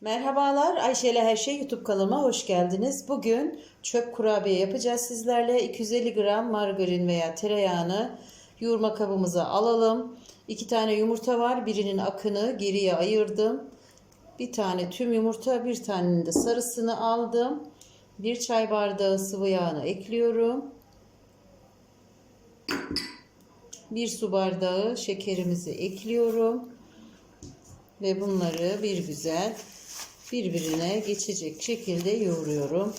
Merhabalar, Ayşe ile Her Şey YouTube kanalıma hoş geldiniz. Bugün çöp kurabiye yapacağız sizlerle. 250 gram margarin veya tereyağını yoğurma kabımıza alalım. İki tane yumurta var. Birinin akını geriye ayırdım. Bir tane tüm yumurta, bir tanenin de sarısını aldım. Bir çay bardağı sıvı yağını ekliyorum. Bir su bardağı şekerimizi ekliyorum. Ve bunları bir güzel birbirine geçecek şekilde yoğuruyorum.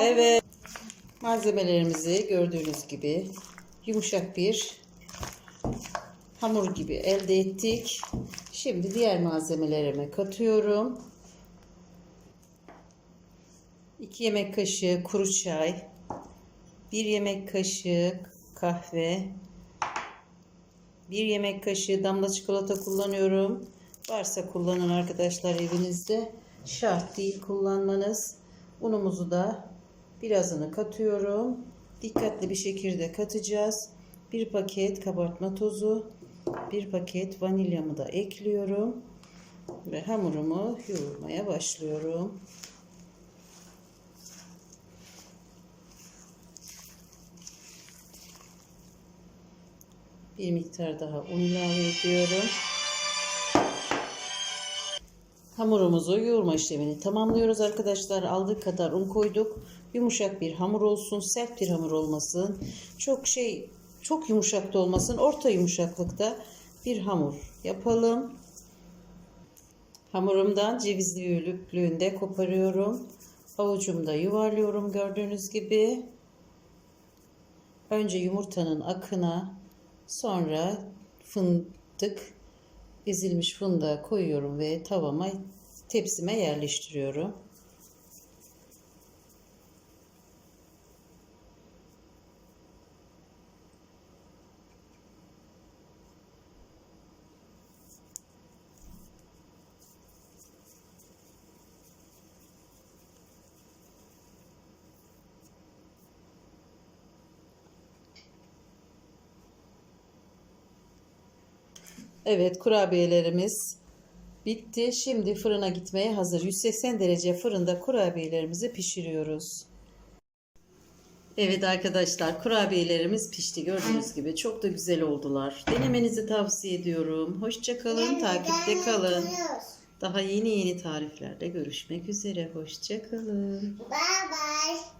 Evet. Malzemelerimizi gördüğünüz gibi yumuşak bir hamur gibi elde ettik. Şimdi diğer malzemelerime katıyorum. 2 yemek kaşığı kuru çay, 1 yemek kaşığı kahve, 1 yemek kaşığı damla çikolata kullanıyorum. Varsa kullanın arkadaşlar evinizde. Şart değil kullanmanız. Unumuzu da birazını katıyorum. Dikkatli bir şekilde katacağız. Bir paket kabartma tozu, bir paket vanilyamı da ekliyorum. Ve hamurumu yoğurmaya başlıyorum. Bir miktar daha un ilave ediyorum. Hamurumuzu yoğurma işlemini tamamlıyoruz arkadaşlar. Aldığı kadar un koyduk. Yumuşak bir hamur olsun, sert bir hamur olmasın. Çok şey, çok yumuşak da olmasın. Orta yumuşaklıkta bir hamur yapalım. Hamurumdan cevizli büyüklüğünde koparıyorum. Avucumda yuvarlıyorum gördüğünüz gibi. Önce yumurtanın akına, sonra fındık ezilmiş fındığı koyuyorum ve tavama tepsime yerleştiriyorum. Evet kurabiyelerimiz bitti. Şimdi fırına gitmeye hazır. 180 derece fırında kurabiyelerimizi pişiriyoruz. Evet arkadaşlar kurabiyelerimiz pişti. Gördüğünüz gibi çok da güzel oldular. Denemenizi tavsiye ediyorum. Hoşçakalın, takipte kalın. Daha yeni yeni tariflerde görüşmek üzere. Hoşçakalın. Bye bye.